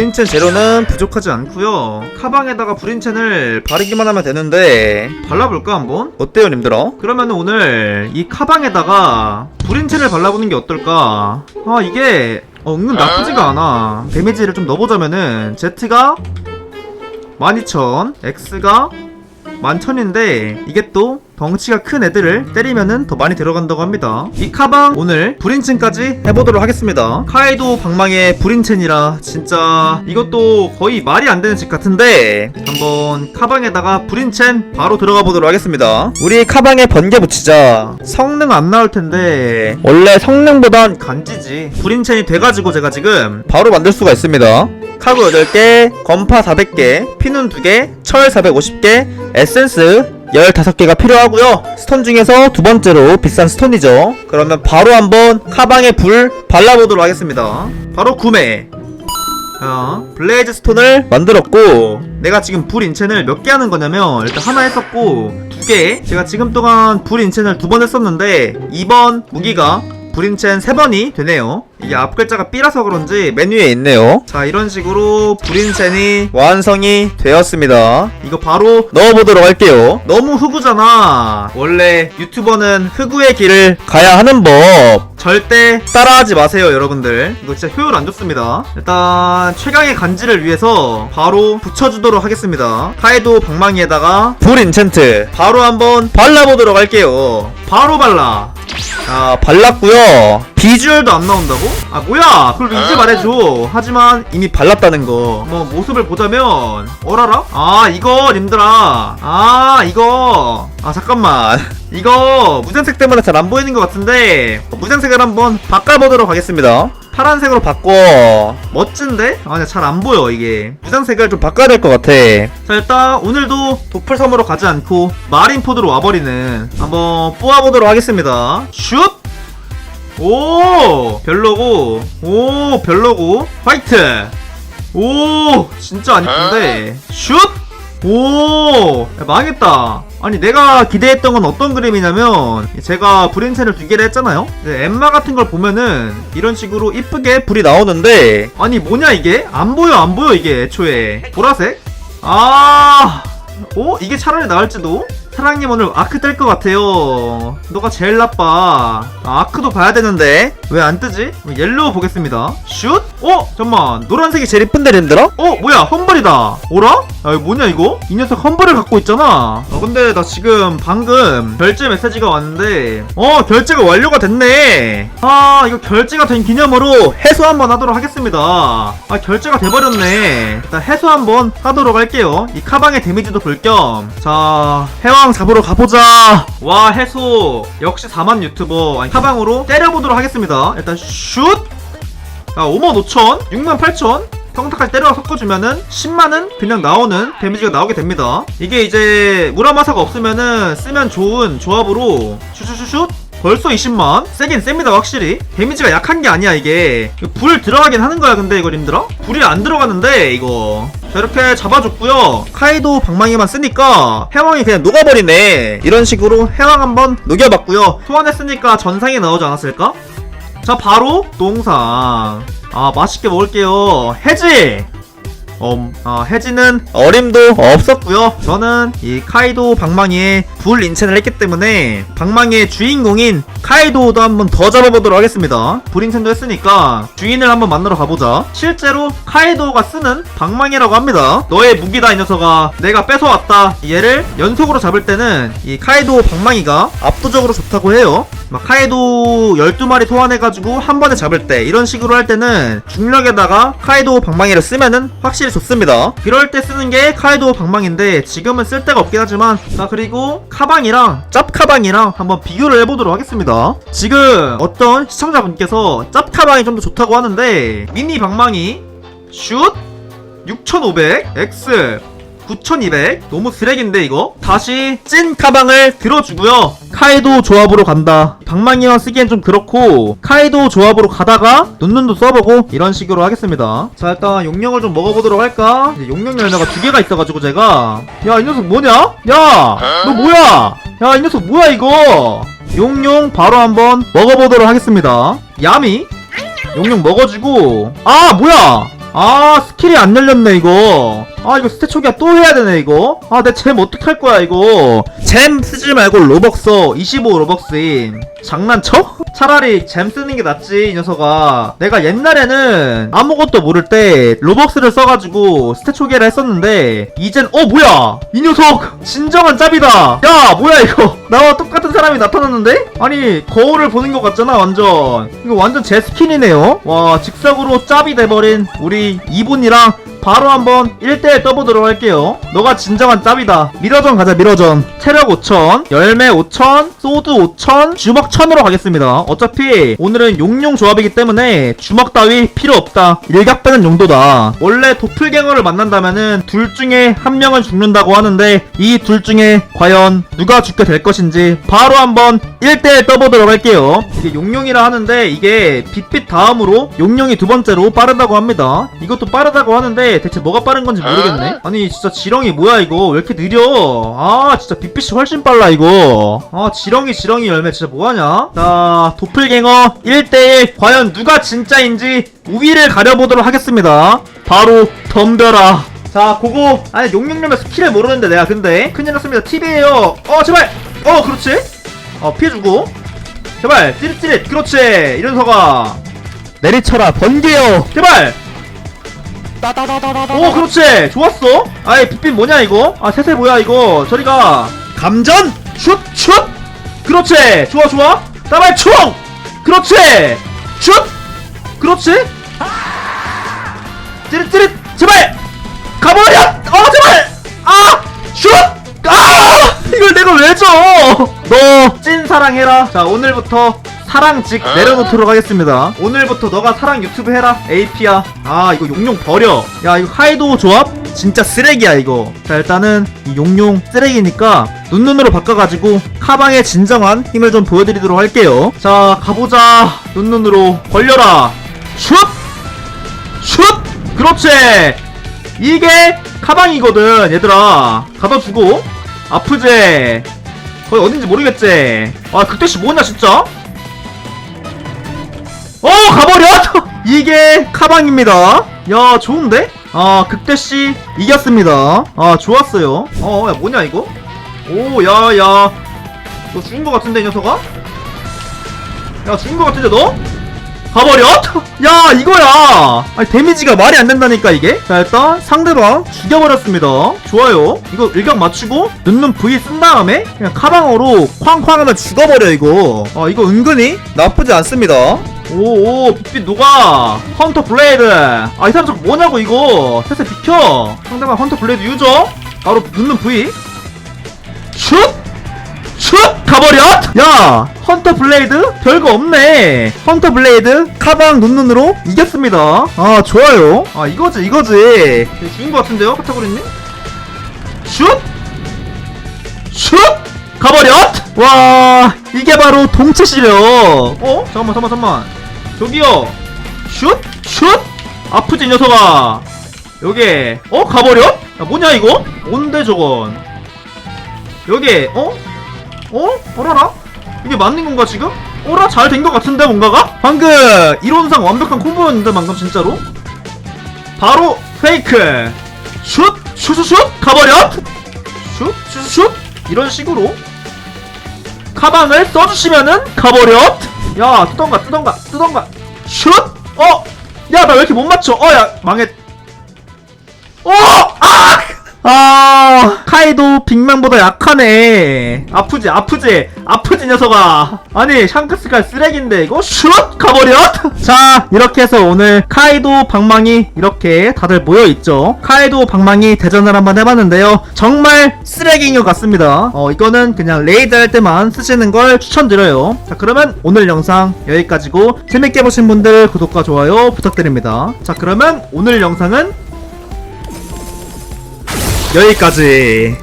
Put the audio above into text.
브린첸 재료는 부족하지 않고요 카방에다가 브린첸을 바르기만 하면 되는데 발라볼까 한번? 어때요 님들아? 그러면 오늘 이 카방에다가 브린첸을 발라보는 게 어떨까 아 이게 어, 은근 나쁘지가 않아 데미지를 좀 넣어보자면은 Z가 12,000 X가 11,000인데 이게 또 덩치가 큰 애들을 때리면은 더 많이 들어간다고 합니다. 이 카방 오늘 브린첸까지 해보도록 하겠습니다. 카이도 방망의 브린첸이라 진짜 이것도 거의 말이 안 되는 집 같은데 한번 카방에다가 브린첸 바로 들어가 보도록 하겠습니다. 우리 카방에 번개 붙이자. 성능 안 나올 텐데 원래 성능보단 간지지. 브린첸이 돼가지고 제가 지금 바로 만들 수가 있습니다. 카구 8개, 건파 400개, 피눈 2개, 철 450개, 에센스 15개가 필요하고요. 스톤 중에서 두 번째로 비싼 스톤이죠. 그러면 바로 한번 카방에 불 발라보도록 하겠습니다. 바로 구매. 자, 블레이즈 스톤을 만들었고 내가 지금 불 인첸을 몇 개 하는 거냐면 일단 하나 했었고 두 개. 제가 지금 동안 불 인첸을 두 번 했었는데 이번 무기가 불인첸 3번이 되네요. 이게 앞 글자가 B라서 그런지 메뉴에 있네요. 자, 이런 식으로 불인첸이 완성이 되었습니다. 이거 바로 넣어보도록 할게요. 너무 흑우잖아. 원래 유튜버는 흑우의 길을 가야 하는 법. 절대 따라하지 마세요, 여러분들. 이거 진짜 효율 안 좋습니다. 일단 최강의 간지를 위해서 바로 붙여주도록 하겠습니다. 카이도 방망이에다가 불 인챈트 바로 한번 발라보도록 할게요. 바로 발라. 자, 발랐고요. 비주얼도 안 나온다고? 아 뭐야? 그걸 왜 이제 말해줘. 하지만 이미 발랐다는 거. 뭐 모습을 보자면 어라라? 아 이거 님들아. 아 이거. 아 잠깐만. 이거 무생색 때문에 잘 안 보이는 것 같은데 무생색을 한번 바꿔보도록 하겠습니다. 파란색으로 바꿔. 멋진데? 아, 잘안 보여, 이게. 무장색을 좀 바꿔야 될 것 같아. 자, 일단, 오늘도 도플섬으로 가지 않고, 마린포드로 와버리는, 한번 뽑아보도록 하겠습니다. 슛! 오! 별로고, 오, 별로고, 화이트! 오! 진짜 안 이쁜데. 슛! 오! 야, 망했다. 아니 내가 기대했던 건 어떤 그림이냐면 제가 브린첸을 두 개를 했잖아요 이제 엠마 같은 걸 보면은 이런 식으로 이쁘게 불이 나오는데 아니 뭐냐 이게? 안 보여 안 보여 이게 애초에 보라색? 아... 오? 이게 차라리 나을지도? 사랑님 오늘 아크 뜰 것 같아요 너가 제일 나빠 아, 아크도 봐야 되는데 왜 안 뜨지? 옐로우 보겠습니다 슛? 어? 잠만 노란색이 제일 이쁜데 랜드라? 어? 뭐야 험벌이다 오라? 야 이거 뭐냐 이거? 이 녀석 험벌을 갖고 있잖아. 어 근데 나 지금 방금 결제 메시지가 왔는데 어 결제가 완료가 됐네. 아 이거 결제가 된 기념으로 해소 한번 하도록 하겠습니다. 아 결제가 돼버렸네. 일단 해소 한번 하도록 할게요. 이 카방의 데미지도 볼 겸. 자 해왕 잡으러 가보자. 와 해소. 역시 4만 유튜버. 아니 카방으로 때려보도록 하겠습니다. 일단 슛. 아, 55,000, 68,000 평타까지 때려 섞어주면은 10만은 그냥 나오는 데미지가 나오게 됩니다. 이게 이제 무라마사가 없으면은 쓰면 좋은 조합으로 슈슈슈슛 벌써 20만? 세긴 셉니다 확실히 데미지가 약한 게 아니야 이게 불 들어가긴 하는 거야 근데 이거 님들아? 불이 안 들어가는데 이거 자 이렇게 잡아줬고요 카이도 방망이만 쓰니까 해왕이 그냥 녹아버리네 이런 식으로 해왕 한번 녹여봤고요 소환했으니까 전상이 나오지 않았을까? 자 바로 동상 아 맛있게 먹을게요. 해지! 음, 아, 해지는 어림도 없었고요. 저는 이 카이도 방망이의 불 인첸을 했기 때문에 방망이의 주인공인 카이도도 한번 더 잡아보도록 하겠습니다. 불 인첸도 했으니까 주인을 한번 만나러 가보자. 실제로 카이도가 쓰는 방망이라고 합니다. 너의 무기다 이 녀석아. 내가 뺏어왔다. 얘를 연속으로 잡을 때는 이 카이도 방망이가 압도적으로 좋다고 해요. 막 카이도 12마리 소환해가지고 한 번에 잡을 때 이런 식으로 할 때는 중력에다가 카이도 방망이를 쓰면은 확실히 좋습니다. 그럴 때 쓰는 게 카이도 방망인데 지금은 쓸 데가 없긴 하지만 자 그리고 카방이랑 짭 카방이랑 한번 비교를 해보도록 하겠습니다. 지금 어떤 시청자분께서 짭 카방이 좀 더 좋다고 하는데 미니 방망이 슛 6500 X 9200 너무 쓰레기인데 이거? 다시 찐 카방을 들어주고요. 카이도 조합으로 간다. 방망이와 쓰기엔 좀 그렇고 카이도 조합으로 가다가 눈눈도 써보고 이런 식으로 하겠습니다. 자 일단 용령을 좀 먹어보도록 할까? 용령 열매가 두 개가 있어가지고 제가. 야 이 녀석 뭐냐? 야 너 뭐야? 야 이 녀석 뭐야 이거? 용용 바로 한번 먹어보도록 하겠습니다. 야미? 용용 먹어주고. 아 뭐야? 아 스킬이 안 열렸네 이거 아 이거 스탯 초기화 또 해야 되네 이거. 아 내 잼 어떡할 거야 이거? 잼 쓰지 말고 로벅서 25 로벅스임 장난쳐? 차라리 잼 쓰는 게 낫지 이 녀석아. 내가 옛날에는 아무것도 모를 때 로벅스를 써가지고 스탯 초기화를 했었는데 이젠 어 뭐야? 이 녀석 진정한 짭이다. 야 뭐야 이거? 나와 똑같은 사람이 나타났는데? 아니 거울을 보는 것 같잖아 완전. 이거 완전 제 스킨이네요. 와 즉석으로 짭이 돼버린 우리 이분이랑 바로 한번 1대1 떠보도록 할게요. 너가 진정한 짭이다. 미러전 가자, 미러전. 체력 5천, 열매 5천, 소드 5천, 주먹 1000으로 가겠습니다. 어차피 오늘은 용용 조합이기 때문에 주먹 따위 필요 없다. 일각 빼는 용도다. 원래 도플갱어를 만난다면은 둘 중에 한 명은 죽는다고 하는데 이 둘 중에 과연 누가 죽게 될 것인지 바로 한번 1대1 떠보도록 할게요. 이게 용용이라 하는데 이게 빛빛 다음으로 용용이 두 번째로 빠르다고 합니다. 이것도 빠르다고 하는데 대체 뭐가 빠른 건지 모르겠네. 아니 진짜 지렁이 뭐야 이거 왜 이렇게 느려? 아 진짜 빛빛이 훨씬 빨라 이거. 아 지렁이 지렁이 열매 진짜 뭐하냐? 자 도플갱어 1대1 과연 누가 진짜인지 우위를 가려보도록 하겠습니다. 바로 덤벼라. 자, 그거 아니 용용용의 스킬을 모르는데 내가 근데 큰일 났습니다. 팁이에요. 어, 제발. 어, 그렇지. 어, 피해주고. 제발. 찌릿찌릿. 그렇지. 이런 서가. 내리쳐라. 번개요. 제발. 오, 그렇지. 좋았어. 아이, 빛빛 뭐냐 이거? 아, 새새 뭐야 이거? 저리가. 감전. 슛, 슛. 그렇지. 좋아, 좋아. 따발 총. 그렇지. 슛. 그렇지. 찌릿찌릿. 제발. 가버려! 어 제발! 아! 슛! 아! 이걸 내가 왜 줘! 너 찐 사랑해라. 자 오늘부터 사랑 직 내려놓도록 하겠습니다. 오늘부터 너가 사랑 유튜브 해라. AP야. 아 이거 용용 버려. 야 이거 하이도 조합 진짜 쓰레기야 이거. 자 일단은 이 용용 쓰레기니까 눈눈으로 바꿔가지고 카방의 진정한 힘을 좀 보여드리도록 할게요. 자 가보자. 눈눈으로 벌려라. 슛! 슛! 그렇지! 이게 카방이거든 얘들아 가둬주고 아프지 거기 어딘지 모르겠지 아 그때씨 뭐냐 진짜 어 가버려? 이게 카방입니다. 야 좋은데? 아 극대씨 이겼습니다. 아 좋았어요. 어야 뭐냐 이거? 오 야야. 너 죽은 거 같은데 이 녀석아? 야 죽은 거 같은데 너? 가버려? 야 이거야. 아니 데미지가 말이 안 된다니까 이게? 자 일단 상대방 죽여버렸습니다. 좋아요. 이거 일각 맞추고 눈눈 V 쓴 다음에 그냥 카방어로 쾅쾅 하면 죽어버려 이거. 아 이거 은근히 나쁘지 않습니다 오오 빛빛 녹아 헌터 블레이드 아 이 사람 저거 뭐냐고 이거 세세 비켜 상대방 헌터 블레이드 유저 바로 눈눈 V 슛 슛! 가버려! 야! 헌터 블레이드? 별거 없네. 헌터 블레이드 카방 눈눈으로 이겼습니다. 아, 좋아요. 아, 이거지, 이거지. 죽은 것 같은데요, 카테고리님? 슛! 슛! 가버려! 와, 이게 바로 동체 시력. 어? 잠깐만, 잠깐만, 잠깐만. 저기요. 슛! 슛! 아프지, 이 녀석아. 여기. 어? 가버려? 야, 뭐냐, 이거? 뭔데, 저건? 여기, 어? 어? 어라라? 이게 맞는 건가 지금? 어라 잘 된 것 같은데 뭔가가? 방금 이론상 완벽한 콤보였는데 방금 진짜로? 바로 페이크 슛! 슛슛슛! 가버려! 슛! 슛슛! 이런 식으로 카방을 써주시면은 가버려! 야 뜨던가 뜨던가 뜨던가 슛! 어! 야 나 왜 이렇게 못 맞춰? 어 야 망했 어! 아! 아, 카이도 빅맨보다 약하네. 아프지, 아프지, 아프지, 녀석아. 아니, 샹크스가 쓰레기인데, 이거 슛! 가버려! 자, 이렇게 해서 오늘 카이도 방망이 이렇게 다들 모여있죠. 카이도 방망이 대전을 한번 해봤는데요. 정말 쓰레기인 것 같습니다. 어, 이거는 그냥 레이드 할 때만 쓰시는 걸 추천드려요. 자, 그러면 오늘 영상 여기까지고, 재밌게 보신 분들 구독과 좋아요 부탁드립니다. 자, 그러면 오늘 영상은 여기까지